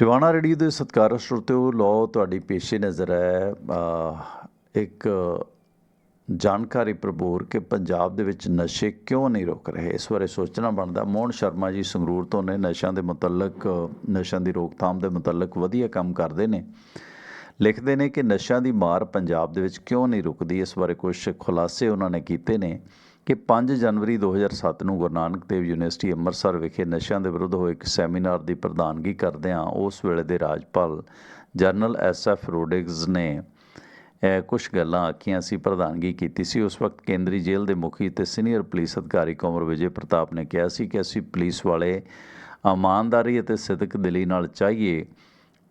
Tiwana radio ਦੇ ਸਤਿਕਾਰ ਸਰੋਤਿਓ ਲੋ ਤੁਹਾਡੀ ਪੇਸ਼ੇ ਨਜ਼ਰ ਹੈ ਇੱਕ ਜਾਣਕਾਰੀ ਪ੍ਰਭੂਰ ਕਿ ਪੰਜਾਬ ਦੇ ਵਿੱਚ ਨਸ਼ੇ ਕਿਉਂ ਨਹੀਂ ਰੁਕ ਰਹੇ? ਇਸ ਬਾਰੇ ਸੋਚਣਾ ਬਣਦਾ। ਮੋਹਨ ਸ਼ਰਮਾ ਜੀ ਸੰਗਰੂਰ ਤੋਂ ਨੇ। ਨਸ਼ਿਆਂ ਦੇ ਮੁਤਲਕ, ਨਸ਼ਿਆਂ ਦੀ ਰੋਕਥਾਮ ਦੇ ਮੁਤਲਕ ਵਧੀਆ ਕੰਮ ਕਰਦੇ ਨੇ। ਲਿਖਦੇ ਨੇ ਕਿ ਨਸ਼ਿਆਂ ਦੀ ਮਾਰ ਪੰਜਾਬ ਦੇ ਵਿੱਚ ਕਿਉਂ ਨਹੀਂ ਰੁਕਦੀ? ਇਸ ਬਾਰੇ ਕੁਝ ਖੁਲਾਸੇ ਉਹਨਾਂ ਨੇ ਕੀਤੇ ਨੇ। ਕਿ 5 ਜਨਵਰੀ 2007 ਨੂੰ ਗੁਰੂ ਨਾਨਕ ਦੇਵ ਯੂਨੀਵਰਸਿਟੀ ਅੰਮ੍ਰਿਤਸਰ ਵਿਖੇ ਨਸ਼ਿਆਂ ਦੇ ਵਿਰੁੱਧ ਹੋਏ ਇੱਕ ਸੈਮੀਨਾਰ ਦੀ ਪ੍ਰਧਾਨਗੀ ਕਰਦਿਆਂ ਉਸ ਵੇਲੇ ਦੇ ਰਾਜਪਾਲ ਜਨਰਲ ਐਸ ਐਫ ਰੋਡਿਗਜ਼ ਨੇ ਇਹ ਕੁਝ ਗੱਲਾਂ ਆਖੀਆਂ ਸੀ, ਪ੍ਰਧਾਨਗੀ ਕੀਤੀ ਸੀ। ਉਸ ਵਕਤ ਕੇਂਦਰੀ ਜੇਲ੍ਹ ਦੇ ਮੁਖੀ ਤੇ ਸੀਨੀਅਰ ਪੁਲਿਸ ਅਧਿਕਾਰੀ ਕੁੰਵਰ ਵਿਜੇ ਪ੍ਰਤਾਪ ਨੇ ਕਿਹਾ ਸੀ ਕਿ ਅਸੀਂ ਪੁਲਿਸ ਵਾਲੇ ਇਮਾਨਦਾਰੀ ਅਤੇ ਸਿਦਕ ਦਿਲੀ ਨਾਲ ਚਾਹੀਏ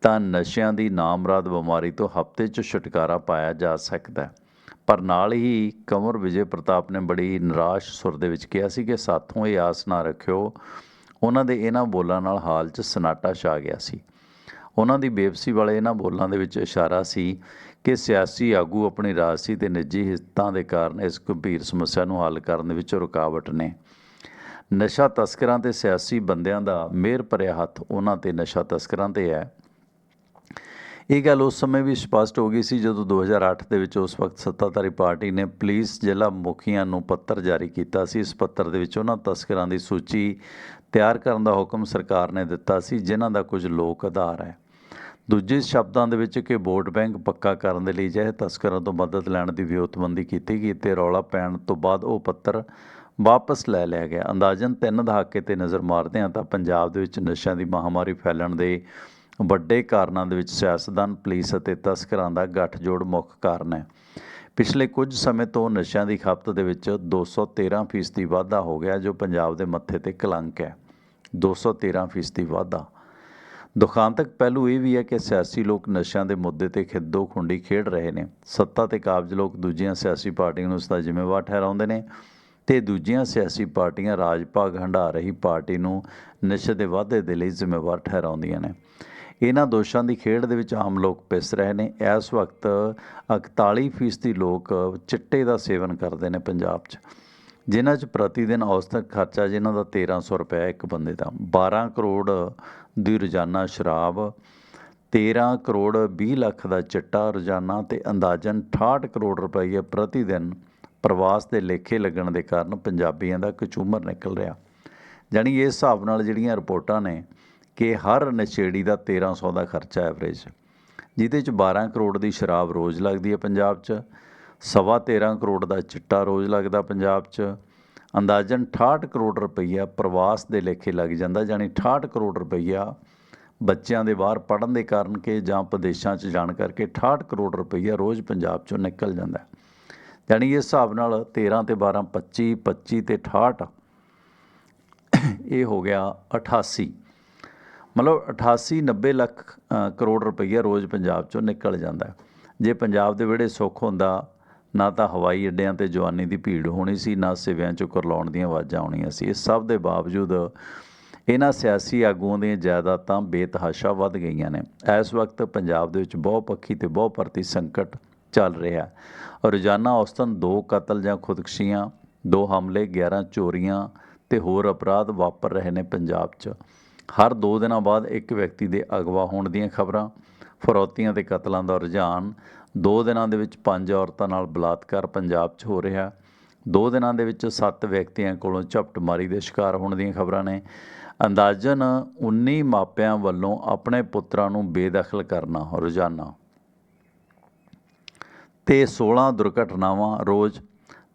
ਤਾਂ ਨਸ਼ਿਆਂ ਦੀ ਨਾਮਰਾਦ ਬਿਮਾਰੀ ਤੋਂ ਹਫ਼ਤੇ 'ਚ ਛੁਟਕਾਰਾ ਪਾਇਆ ਜਾ ਸਕਦਾ ਹੈ। ਪਰ ਨਾਲ ਹੀ ਕੰਵਰ ਵਿਜੇ ਪ੍ਰਤਾਪ ਨੇ ਬੜੀ ਨਿਰਾਸ਼ ਸੁਰ ਦੇ ਵਿੱਚ ਕਿਹਾ ਸੀ ਕਿ ਸਾਥੋਂ ਇਹ ਆਸ ਨਾ ਰੱਖਿਓ, ਉਹਨਾਂ ਦੇ ਇਹਨਾਂ ਬੋਲਾਂ ਨਾਲ ਹਾਲ 'ਚ ਸਨਾਟਾ ਛਾ ਗਿਆ ਸੀ। ਉਹਨਾਂ ਦੀ ਬੇਬਸੀ ਵਾਲੇ ਇਹਨਾਂ ਬੋਲਾਂ ਦੇ ਵਿੱਚ ਇਸ਼ਾਰਾ ਸੀ ਕਿ ਸਿਆਸੀ ਆਗੂ ਆਪਣੀ ਰਾਜਸੀ ਤੇ ਨਿੱਜੀ ਹਿੱਤਾਂ ਦੇ ਕਾਰਨ ਇਸ ਗੰਭੀਰ ਸਮੱਸਿਆ ਨੂੰ ਹੱਲ ਕਰਨ ਦੇ ਵਿੱਚ ਰੁਕਾਵਟ ਨੇ। ਨਸ਼ਾ ਤਸਕਰਾਂ ਤੇ ਸਿਆਸੀ ਬੰਦਿਆਂ ਦਾ ਮਿਹਰ ਭਰਿਆ ਹੱਥ ਉਹਨਾਂ ਤੇ ਨਸ਼ਾ ਤਸਕਰਾਂ ਤੇ ਹੈ। ਇਹ ਗੱਲ ਉਸ ਸਮੇਂ ਵੀ ਸਪਸ਼ਟ ਹੋ ਗਈ ਸੀ ਜਦੋਂ 2008 ਦੇ ਵਿੱਚ ਉਸ ਵਕਤ ਸੱਤਾਧਾਰੀ ਪਾਰਟੀ ਨੇ ਪੁਲਿਸ ਜ਼ਿਲ੍ਹਾ ਮੁਖੀਆਂ ਨੂੰ ਪੱਤਰ ਜਾਰੀ ਕੀਤਾ ਸੀ। ਇਸ ਪੱਤਰ ਦੇ ਵਿੱਚ ਉਹਨਾਂ ਤਸਕਰਾਂ ਦੀ ਸੂਚੀ ਤਿਆਰ ਕਰਨ ਦਾ ਹੁਕਮ ਸਰਕਾਰ ਨੇ ਦਿੱਤਾ ਸੀ, ਜਿਨ੍ਹਾਂ ਦਾ ਕੁਝ ਲੋਕ ਆਧਾਰ ਹੈ। ਦੂਜੇ ਸ਼ਬਦਾਂ ਦੇ ਵਿੱਚ ਕਿ ਵੋਟ ਬੈਂਕ ਪੱਕਾ ਕਰਨ ਦੇ ਲਈ ਜਿਹੇ ਤਸਕਰਾਂ ਤੋਂ ਮਦਦ ਲੈਣ ਦੀ ਵਿਉਂਤਬੰਦੀ ਕੀਤੀ ਗਈ ਤੇ ਰੌਲਾ ਪੈਣ ਤੋਂ ਬਾਅਦ ਉਹ ਪੱਤਰ ਵਾਪਸ ਲੈ ਲਿਆ ਗਿਆ। ਅੰਦਾਜ਼ਨ ਤਿੰਨ ਦਹਾਕੇ ਤੇ ਨਜ਼ਰ ਮਾਰਦੇ ਹਾਂ ਤਾਂ ਪੰਜਾਬ ਦੇ ਵਿੱਚ ਨਸ਼ਿਆਂ ਦੀ ਮਹਾਮਾਰੀ ਫੈਲਣ ਦੇ ਵੱਡੇ ਕਾਰਨਾਂ ਦੇ ਵਿੱਚ ਸਿਆਸਤਦਾਨ, ਪੁਲਿਸ ਅਤੇ ਤਸਕਰਾਂ ਦਾ ਗੱਠਜੋੜ ਮੁੱਖ ਕਾਰਨ ਹੈ। ਪਿਛਲੇ ਕੁਝ ਸਮੇਂ ਤੋਂ ਨਸ਼ਿਆਂ ਦੀ ਖਪਤ ਦੇ ਵਿੱਚ 213% ਫੀਸਦੀ ਵਾਧਾ ਹੋ ਗਿਆ, ਜੋ ਪੰਜਾਬ ਦੇ ਮੱਥੇ ਤੇ ਕਲੰਕ ਹੈ। 213% ਫੀਸਦੀ ਵਾਧਾ। ਦੁਖਾਂਤਕ ਪਹਿਲੂ ਇਹ ਵੀ ਹੈ ਕਿ ਸਿਆਸੀ ਲੋਕ ਨਸ਼ਿਆਂ ਦੇ ਮੁੱਦੇ ਤੇ ਖਿੱਦੋ ਖੁੰਡੀ ਖੇਡ ਰਹੇ ਨੇ। ਸੱਤਾ ਤੇ ਕਾਬਜ ਲੋਕ ਦੂਜੀਆਂ ਸਿਆਸੀ ਪਾਰਟੀਆਂ ਨੂੰ ਉਸ ਦਾ ਜ਼ਿੰਮੇਵਾਰ ਠਹਿਰਾਉਂਦੇ ਨੇ ਤੇ ਦੂਜੀਆਂ ਸਿਆਸੀ ਪਾਰਟੀਆਂ ਰਾਜ ਭਾਗ ਹੰਢਾ ਰਹੀ ਪਾਰਟੀ ਨੂੰ ਨਸ਼ੇ ਦੇ ਵਾਧੇ ਦੇ ਲਈ ਜ਼ਿੰਮੇਵਾਰ ਠਹਿਰਾਉਂਦੀਆਂ ਨੇ। ਇਹਨਾਂ ਦੋਸ਼ਾਂ ਦੀ ਖੇਡ ਦੇ ਵਿੱਚ ਆਮ ਲੋਕ ਪਿਸ ਰਹੇ ਨੇ। ਇਸ ਵਕਤ 41% ਲੋਕ ਚਿੱਟੇ ਦਾ ਸੇਵਨ ਕਰਦੇ ਨੇ ਪੰਜਾਬ 'ਚ। ਜਿਨ੍ਹਾਂ 'ਚ ਪ੍ਰਤੀ ਦਿਨ ਔਸਤਨ ਖਰਚਾ ਜਿਨ੍ਹਾਂ ਦਾ 1300 ਰੁਪਏ ਇੱਕ ਬੰਦੇ ਦਾ। 12 ਕਰੋੜ ਦੀ ਰੋਜ਼ਾਨਾ ਸ਼ਰਾਬ 13 ਕਰੋੜ 20 ਲੱਖ ਦਾ ਚਿੱਟਾ ਰੋਜ਼ਾਨਾ ਤੇ ਅੰਦਾਜ਼ਨ 68 ਕਰੋੜ ਰੁਪਏ ਪ੍ਰਤੀ ਦਿਨ ਪ੍ਰਵਾਸ ਦੇ ਲੇਖੇ ਲੱਗਣ ਦੇ ਕਾਰਨ ਪੰਜਾਬੀਆਂ ਦਾ ਕਚੂਮਰ ਨਿਕਲ ਰਿਹਾ। ਜਾਣੀ ਇਸ ਹਿਸਾਬ ਨਾਲ ਜਿਹੜੀਆਂ ਰਿਪੋਰਟਾਂ ਨੇ ਕਿ ਹਰ ਨਸ਼ੇੜੀ ਦਾ 1300 ਦਾ ਖਰਚਾ ਐਵਰੇਜ। ਜਿਹਦੇ ਚ 12 ਕਰੋੜ ਦੀ ਸ਼ਰਾਬ ਰੋਜ਼ ਲੱਗਦੀ ਹੈ ਪੰਜਾਬ 'ਚ, ਸਵਾ 13 ਕਰੋੜ ਦਾ ਚਿੱਟਾ ਰੋਜ਼ ਲੱਗਦਾ ਪੰਜਾਬ 'ਚ, ਅੰਦਾਜ਼ਨ 68 ਕਰੋੜ ਰੁਪਈਆ ਪ੍ਰਵਾਸ ਦੇ ਲੇਖੇ ਲੱਗ ਜਾਂਦਾ ਜਾਨੀ 68 ਕਰੋੜ ਰੁਪਈਆ ਬੱਚਿਆਂ ਦੇ ਬਾਹਰ ਪੜਨ ਦੇ ਕਾਰਨ ਕਿ ਜਾਂ ਵਿਦੇਸ਼ਾਂ 'ਚ ਜਾਣ ਕਰਕੇ 68 ਕਰੋੜ ਰੁਪਈਆ ਰੋਜ਼ ਪੰਜਾਬ 'ਚੋਂ ਨਿਕਲ ਜਾਂਦਾ। ਜਾਨੀ ਇਸ ਹਿਸਾਬ ਨਾਲ 13 ਤੇ 12 25 25 ਤੇ 68 ਇਹ ਹੋ ਗਿਆ 88 ਮਤਲਬ 88 90 ਲੱਖ ਕਰੋੜ ਰੁਪਈਆ ਰੋਜ਼ ਪੰਜਾਬ ਚੋਂ ਨਿਕਲ ਜਾਂਦਾ ਜੇ ਪੰਜਾਬ ਦੇ ਵਿਹੜੇ ਸੁੱਖ ਹੁੰਦਾ, ਨਾ ਤਾਂ ਹਵਾਈ ਅੱਡਿਆਂ ਤੇ ਜਵਾਨੀ ਦੀ ਭੀੜ ਹੋਣੀ ਸੀ, ਨਾ ਸਿਵਿਆਂ ਚੋਂ ਕਰਲਾਉਣ ਦੀਆਂ ਆਵਾਜ਼ਾਂ ਆਉਣੀਆਂ ਸੀ। ਇਹ ਸਭ ਦੇ ਬਾਵਜੂਦ ਇਹਨਾਂ ਸਿਆਸੀ ਆਗੂਆਂ ਦੀਆਂ ਜਾਇਦਾਦਾਂ ਬੇਤਹਾਸ਼ਾ ਵੱਧ ਗਈਆਂ ਨੇ। ਇਸ ਵਕਤ ਪੰਜਾਬ ਦੇ ਵਿੱਚ ਬਹੁਪੱਖੀ ਤੇ ਬਹੁਪਰਤੀ ਸੰਕਟ ਚੱਲ ਰਿਹਾ ਹੈ। ਰੋਜ਼ਾਨਾ ਔਸਤਨ ਦੋ ਕਤਲ ਜਾਂ ਖੁਦਕਸ਼ੀਆਂ, ਦੋ ਹਮਲੇ 11 ਚੋਰੀਆਂ ਤੇ ਹੋਰ ਅਪਰਾਧ ਵਾਪਰ ਰਹੇ ਨੇ ਪੰਜਾਬ 'ਚ। ਹਰ 2 ਦਿਨਾਂ ਬਾਅਦ ਇੱਕ ਵਿਅਕਤੀ ਦੇ ਅਗਵਾ ਹੋਣ ਦੀਆਂ ਖਬਰਾਂ, ਫਰੋਤੀਆਂ ਤੇ ਕਤਲਾਂ ਦਾ ਰੁਝਾਨ 2 ਦਿਨਾਂ ਦੇ ਵਿੱਚ ਪੰਜ ਔਰਤਾਂ ਨਾਲ ਬਲਾਤਕਾਰ ਪੰਜਾਬ 'ਚ ਹੋ ਰਿਹਾ। 2 ਦਿਨਾਂ ਦੇ ਵਿੱਚ 7 ਵਿਅਕਤੀਆਂ ਕੋਲੋਂ ਝਪਟਮਾਰੀ ਦੇ ਸ਼ਿਕਾਰ ਹੋਣ ਦੀਆਂ ਖਬਰਾਂ ਨੇ। ਅੰਦਾਜ਼ਨ 19 ਮਾਪਿਆਂ ਵੱਲੋਂ ਆਪਣੇ ਪੁੱਤਰਾਂ ਨੂੰ ਬੇਦਖਲ ਕਰਨਾ ਰੋਜ਼ਾਨਾ। ਤੇ 16 ਦੁਰਘਟਨਾਵਾਂ ਰੋਜ਼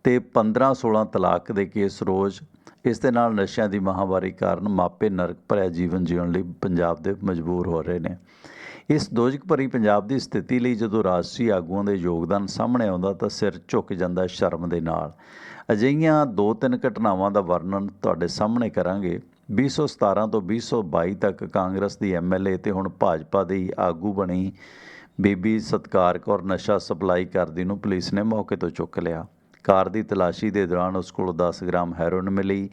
ਤੇ 15-16 ਤਲਾਕ ਦੇ ਕੇਸ ਰੋਜ਼ ਇਸ ਦੇ ਨਾਲ ਨਸ਼ਿਆਂ ਦੀ ਮਹਾਮਾਰੀ ਕਾਰਨ ਮਾਪੇ ਨਰਕ ਭਰਿਆ ਜੀਵਨ ਜਿਉਣ ਲਈ ਪੰਜਾਬ ਦੇ ਮਜਬੂਰ ਹੋ ਰਹੇ ਨੇ। ਇਸ ਦੋਜਕ ਭਰੀ ਪੰਜਾਬ ਦੀ ਸਥਿਤੀ ਲਈ ਜਦੋਂ ਰਾਜਸੀ ਆਗੂਆਂ ਦੇ ਯੋਗਦਾਨ ਸਾਹਮਣੇ ਆਉਂਦਾ ਤਾਂ ਸਿਰ ਝੁਕ ਜਾਂਦਾ ਸ਼ਰਮ ਦੇ ਨਾਲ। ਅਜਿਹੀਆਂ ਦੋ ਤਿੰਨ ਘਟਨਾਵਾਂ ਦਾ ਵਰਣਨ ਤੁਹਾਡੇ ਸਾਹਮਣੇ ਕਰਾਂਗੇ। 2017 ਤੋਂ 2022 ਤੱਕ ਕਾਂਗਰਸ ਦੀ ਐਮਐਲਏ ਤੇ ਹੁਣ ਭਾਜਪਾ ਦੀ ਆਗੂ ਬਣੀ ਬੀਬੀ ਸਤਕਾਰ ਕੌਰ ਨਸ਼ਾ ਸਪਲਾਈ ਕਰਦੀ ਨੂੰ ਪੁਲਿਸ ਨੇ ਮੌਕੇ ਤੋਂ ਚੁੱਕ ਲਿਆ। ਕਾਰ ਦੀ ਤਲਾਸ਼ੀ ਦੇ ਦੌਰਾਨ ਉਸ ਕੋਲ 10 ਗ੍ਰਾਮ ਹੈਰੋਇਨ ਮਿਲੀ।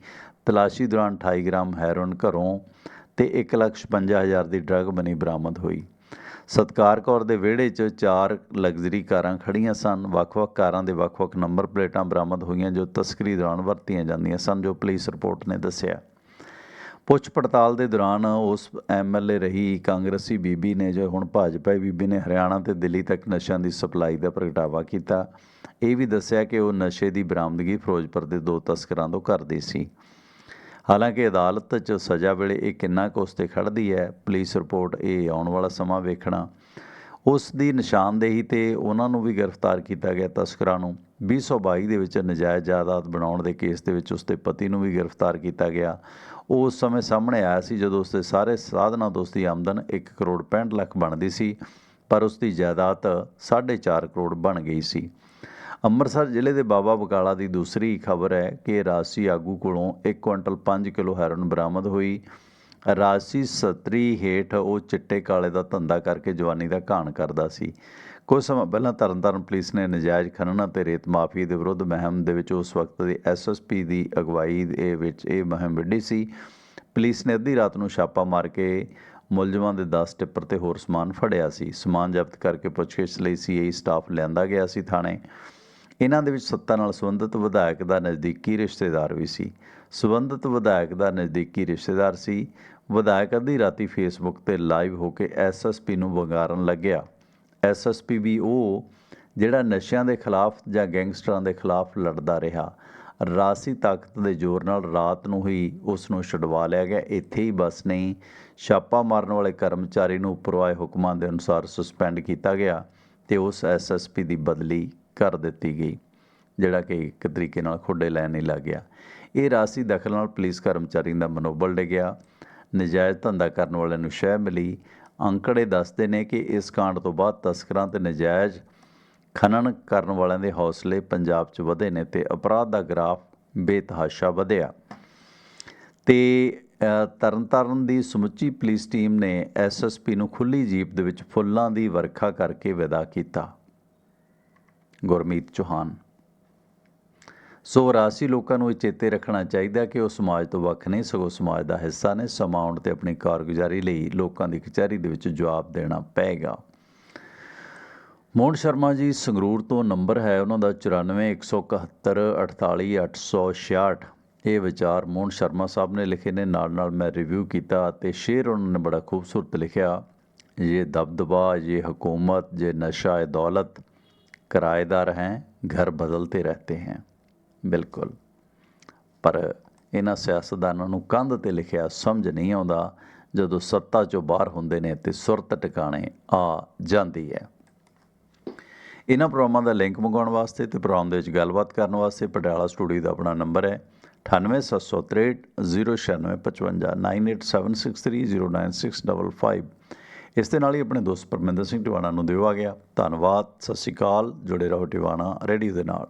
ਤਲਾਸ਼ੀ ਦੌਰਾਨ 28 ਗ੍ਰਾਮ ਹੈਰੋਇਨ ਘਰੋਂ ਤੇ 1,56,000 ਦੀ ਡਰੱਗ ਬਣੀ ਬਰਾਮਦ ਹੋਈ। ਸਤਕਾਰ ਕੌਰ ਦੇ ਵਿਹੜੇ 'ਚ ਚਾਰ ਲਗਜ਼ਰੀ ਕਾਰਾਂ ਖੜੀਆਂ ਸਨ। ਵੱਖ-ਵੱਖ ਕਾਰਾਂ ਦੇ ਵੱਖ-ਵੱਖ ਨੰਬਰ ਪਲੇਟਾਂ ਬਰਾਮਦ ਹੋਈਆਂ ਜੋ ਤਸਕਰੀ ਦੌਰਾਨ ਵਰਤੀਆਂ ਜਾਂਦੀਆਂ ਸਨ ਜੋ ਪੁਲਿਸ ਰਿਪੋਰਟ ਨੇ ਦੱਸਿਆ। ਪੁੱਛ ਪੜਤਾਲ ਦੇ ਦੌਰਾਨ ਉਸ ਐਮਐਲਏ ਰਹੀ ਕਾਂਗਰਸੀ ਬੀਬੀ ਨੇ ਜੋ ਹੁਣ ਭਾਜਪਾਈ ਬੀਬੀ ਨੇ ਹਰਿਆਣਾ ਤੇ ਦਿੱਲੀ ਤੱਕ ਨਸ਼ਿਆਂ ਦੀ ਸਪਲਾਈ ਦਾ ਪ੍ਰਗਟਾਵਾ ਕੀਤਾ। ਇਹ ਵੀ ਦੱਸਿਆ ਕਿ ਉਹ ਨਸ਼ੇ ਦੀ ਬਰਾਮਦਗੀ ਫਿਰੋਜ਼ਪੁਰ ਦੇ ਦੋ ਤਸਕਰਾਂ ਤੋਂ ਕਰਦੀ ਸੀ। ਹਾਲਾਂਕਿ ਅਦਾਲਤ 'ਚ ਸਜ਼ਾ ਵੇਲੇ ਇਹ ਕਿੰਨਾ ਕੁ ਉਸ ਤੇ ਖੜਦੀ ਹੈ, ਪੁਲਿਸ ਰਿਪੋਰਟ ਇਹ ਆਉਣ ਵਾਲਾ ਸਮਾਂ ਵੇਖਣਾ। ਉਸ ਦੀ ਨਿਸ਼ਾਨਦੇਹੀ ਤੇ ਉਹਨਾਂ ਨੂੰ ਵੀ ਗ੍ਰਿਫਤਾਰ ਕੀਤਾ ਗਿਆ ਤਸਕਰਾਂ ਨੂੰ। 2022 ਦੇ ਵਿੱਚ ਨਜਾਇਜ਼ ਜਾਇਦਾਦ ਬਣਾਉਣ ਦੇ ਕੇਸ ਦੇ ਵਿੱਚ ਉਸ ਦੇ ਪਤੀ ਨੂੰ ਵੀ ਗ੍ਰਿਫਤਾਰ ਕੀਤਾ ਗਿਆ। ਉਹ ਉਸ ਸਮੇਂ ਸਾਹਮਣੇ ਆਇਆ ਸੀ ਜਦੋਂ ਉਸ ਦੇ ਸਾਰੇ ਸਾਧਨਾਂ ਤੋਂ ਉਸ ਦੀ ਆਮਦਨ 1 ਕਰੋੜ 65 ਲੱਖ ਬਣਦੀ ਸੀ, ਪਰ ਉਸ ਦੀ ਜਾਇਦਾਦ 4.5 ਕਰੋੜ ਬਣ ਗਈ ਸੀ। ਅੰਮ੍ਰਿਤਸਰ ਜ਼ਿਲ੍ਹੇ ਦੇ ਬਾਬਾ ਬਕਾਲਾ ਦੀ ਦੂਸਰੀ ਖਬਰ ਹੈ ਕਿ ਰਾਸੀ ਆਗੂ ਕੋਲੋਂ 1 ਕੁਇੰਟਲ 5 ਕਿਲੋ ਹੈਰੋਇਨ ਬਰਾਮਦ ਹੋਈ। ਰਾਸੀ ਸਤਰੀ ਹੇਠ ਉਹ ਚਿੱਟੇ ਕਾਲੇ ਦਾ ਧੰਦਾ ਕਰਕੇ ਜਵਾਨੀ ਦਾ ਘਾਣ ਕਰਦਾ ਸੀ। ਕੁਝ ਸਮਾਂ ਪਹਿਲਾਂ ਤਰਨਤਾਰਨ ਪੁਲਿਸ ਨੇ ਨਜਾਇਜ਼ ਖਨਨ ਅਤੇ ਰੇਤ ਮਾਫੀ ਦੇ ਵਿਰੁੱਧ ਮੁਹਿੰਮ ਦੇ ਵਿੱਚ ਉਸ ਵਕਤ ਦੇ ਐਸਐਸਪੀ ਦੀ ਅਗਵਾਈ ਦੇ ਵਿੱਚ ਇਹ ਮੁਹਿੰਮ ਵਿੱਢੀ ਸੀ। ਪੁਲਿਸ ਨੇ ਅੱਧੀ ਰਾਤ ਨੂੰ ਛਾਪਾ ਮਾਰ ਕੇ ਮੁਲਜ਼ਮਾਂ ਦੇ 10 ਟਿੱਪਰ ਤੇ ਹੋਰ ਸਮਾਨ ਫੜਿਆ ਸੀ। ਸਮਾਨ ਜ਼ਬਤ ਕਰਕੇ ਪੁੱਛਗਿੱਛ ਲਈ ਸੀਆਈ ਸਟਾਫ ਲਿਆਂਦਾ ਗਿਆ ਸੀ ਥਾਣੇ। ਇਹਨਾਂ ਦੇ ਵਿੱਚ ਸੱਤਾ ਨਾਲ ਸੰਬੰਧਿਤ ਵਿਧਾਇਕ ਦਾ ਨਜ਼ਦੀਕੀ ਰਿਸ਼ਤੇਦਾਰ ਵੀ ਸੀ। ਸੰਬੰਧਿਤ ਵਿਧਾਇਕ ਦਾ ਨਜ਼ਦੀਕੀ ਰਿਸ਼ਤੇਦਾਰ ਸੀ। ਵਿਧਾਇਕ ਅੱਧੀ ਰਾਤੀ ਫੇਸਬੁੱਕ ਤੇ ਲਾਈਵ ਹੋ ਕੇ ਐਸਐਸਪੀ ਨੂੰ ਵੰਗਾਰਨ ਲੱਗਿਆ। ਐਸਐਸਪੀ ਵੀ ਉਹ ਜਿਹੜਾ ਨਸ਼ਿਆਂ ਦੇ ਖਿਲਾਫ ਜਾਂ ਗੈਂਗਸਟਰਾਂ ਦੇ ਖਿਲਾਫ ਲੜਦਾ ਰਿਹਾ। ਰਾਸੀ ਤਾਕਤ ਦੇ ਜ਼ੋਰ ਨਾਲ ਰਾਤ ਨੂੰ ਹੀ ਉਸ ਨੂੰ ਛਡਵਾ ਲਿਆ ਗਿਆ। ਇੱਥੇ ਹੀ ਬਸ ਨਹੀਂ, ਛਾਪਾ ਮਾਰਨ ਵਾਲੇ ਕਰਮਚਾਰੀ ਨੂੰ ਉੱਪਰਵਾਏ ਹੁਕਮਾਂ ਦੇ ਅਨੁਸਾਰ ਸਸਪੈਂਡ ਕੀਤਾ ਗਿਆ ਤੇ ਉਸ ਐਸਐਸਪੀ ਦੀ ਬਦਲੀ ਕਰ ਦਿੱਤੀ ਗਈ, ਜਿਹੜਾ ਕਿ ਇੱਕ ਤਰੀਕੇ ਨਾਲ ਖੁੱਡੇ ਲੈਣ ਨਹੀਂ ਲੱਗ ਗਿਆ। ਇਹ ਰਾਸੀ ਦਖਲ ਨਾਲ ਪੁਲਿਸ ਕਰਮਚਾਰੀ ਦਾ ਮਨੋਬਲ ਡਿੱਗਿਆ ਨਜਾਇਜ਼ ਧੰਦਾ ਕਰਨ ਵਾਲਿਆਂ ਨੂੰ ਸ਼ਹਿ ਮਿਲੀ। ਅੰਕੜੇ ਦੱਸਦੇ ਨੇ ਕਿ ਇਸ ਕਾਂਡ ਤੋਂ ਬਾਅਦ ਤਸਕਰਾਂ ਤੇ ਨਜਾਇਜ਼ ਖਨਨ ਕਰਨ ਵਾਲਿਆਂ ਦੇ ਹੌਸਲੇ ਪੰਜਾਬ 'ਚ ਵਧੇ ਨੇ ਤੇ ਅਪਰਾਧ ਦਾ ਗ੍ਰਾਫ ਬੇਤਹਾਸ਼ਾ ਵਧਿਆ। ਤੇ ਤਰਨਤਾਰਨ ਦੀ ਸਮੁੱਚੀ ਪੁਲਿਸ ਟੀਮ ਨੇ ਐਸਐਸਪੀ ਨੂੰ ਖੁੱਲੀ ਜੀਪ ਦੇ ਵਿੱਚ ਫੁੱਲਾਂ ਦੀ ਵਰਖਾ ਕਰਕੇ ਵਿਦਾ ਕੀਤਾ। ਗੁਰਮੀਤ ਚੋਹਾਨ। ਸੋ ਰਾਸੀ ਲੋਕਾਂ ਨੂੰ ਇਹ ਚੇਤੇ ਰੱਖਣਾ ਚਾਹੀਦਾ ਕਿ ਉਹ ਸਮਾਜ ਤੋਂ ਵੱਖ ਨਹੀਂ ਸਗੋਂ ਸਮਾਜ ਦਾ ਹਿੱਸਾ ਨੇ। ਸਮਾਉਣ ਤੇ ਆਪਣੀ ਕਾਰਗੁਜ਼ਾਰੀ ਲਈ ਲੋਕਾਂ ਦੀ ਕਚਹਿਰੀ ਦੇ ਵਿੱਚ ਜਵਾਬ ਦੇਣਾ ਪਏਗਾ। ਮੋਹਨ ਸ਼ਰਮਾ ਜੀ, ਸੰਗਰੂਰ ਤੋਂ ਨੰਬਰ ਹੈ ਉਹਨਾਂ ਦਾ 9417148866 ਇਹ ਵਿਚਾਰ ਮੋਹਨ ਸ਼ਰਮਾ ਸਾਹਿਬ ਨੇ ਲਿਖੇ ਨੇ। ਨਾਲ ਨਾਲ ਮੈਂ ਰਿਵਿਊ ਕੀਤਾ ਤੇ ਸ਼ੇਰ ਉਹਨਾਂ ਨੇ ਬੜਾ ਖੂਬਸੂਰਤ ਲਿਖਿਆ। ਇਹ ਦਬਦਬਾ ਇਹ ਹਕੂਮਤ, ਜੇ ਨਸ਼ਾ, ਇਹ ਦੌਲਤ किराएदार हैं घर बदलते रहते हैं ਬਿਲਕੁਲ ਪਰ ਇਹਨਾਂ ਸਿਆਸਤਦਾਨਾਂ ਨੂੰ ਕੰਧ ਤੇ ਲਿਖਿਆ ਸਮਝ ਨਹੀਂ ਆਉਂਦਾ ਜਦੋਂ ਸੱਤਾ ਚੋਂ ਬਾਹਰ ਹੁੰਦੇ ਨੇ ਤੇ ਸੁਰਤ ਟਿਕਾਣੇ ਆ ਜਾਂਦੀ ਹੈ ਇਹਨਾਂ ਪ੍ਰੋਗਰਾਮਾਂ ਦਾ ਲਿੰਕ ਮੰਗਾਉਣ ਵਾਸਤੇ ਤੇ ਪ੍ਰੋਗਰਾਮ ਦੇ ਵਿੱਚ ਗੱਲਬਾਤ ਕਰਨ ਵਾਸਤੇ ਪਟਿਆਲਾ ਸਟੂਡੀਓ ਦਾ ਆਪਣਾ ਨੰਬਰ ਹੈ 9873 09655 9876309655 ਇਸ ਦੇ ਨਾਲ ਹੀ ਆਪਣੇ ਦੋਸਤ ਪਰਮਿੰਦਰ ਸਿੰਘ ਟਿਵਾਣਾ ਨੂੰ ਦਿਓ ਆ ਗਿਆ। ਧੰਨਵਾਦ, ਸਤਿ ਸ਼੍ਰੀ ਅਕਾਲ। ਜੁੜੇ ਰਹੋ ਟਿਵਾਣਾ ਰੇਡੀਓ ਦੇ ਨਾਲ।